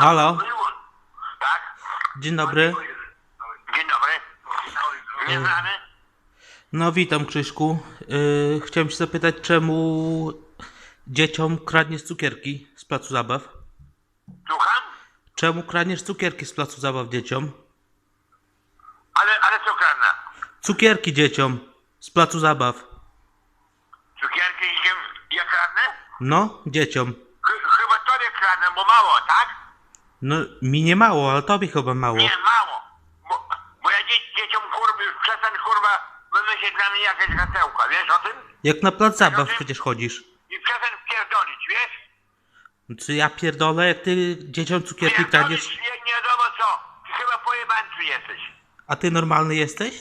Halo, Tak? dzień dobry. Dzień dobry. Nieznany? No witam Krzyśku. Yy, chciałem się zapytać, czemu dzieciom kradniesz cukierki z placu zabaw? Słucham? Czemu kradniesz cukierki z placu zabaw dzieciom? Ale, ale co kradnę? Cukierki dzieciom z placu zabaw. Cukierki idzie, ja kradnę? No, dzieciom. Ch- chyba tobie kradnę, bo mało, tak? No, mi nie mało, ale tobie chyba mało. Nie, mało. Bo, bo ja dzie- dzieciom kurwa, przestań kurwa wymyślić dla mnie jakieś hasełka, wiesz o tym? Jak na plac zabaw przecież chodzisz. I przestań pierdolić, wiesz? Czy ja pierdolę, jak ty dzieciom cukierki? Pierdolić nie, nie wiadomo co. Ty chyba pojebańcu jesteś. A ty normalny jesteś?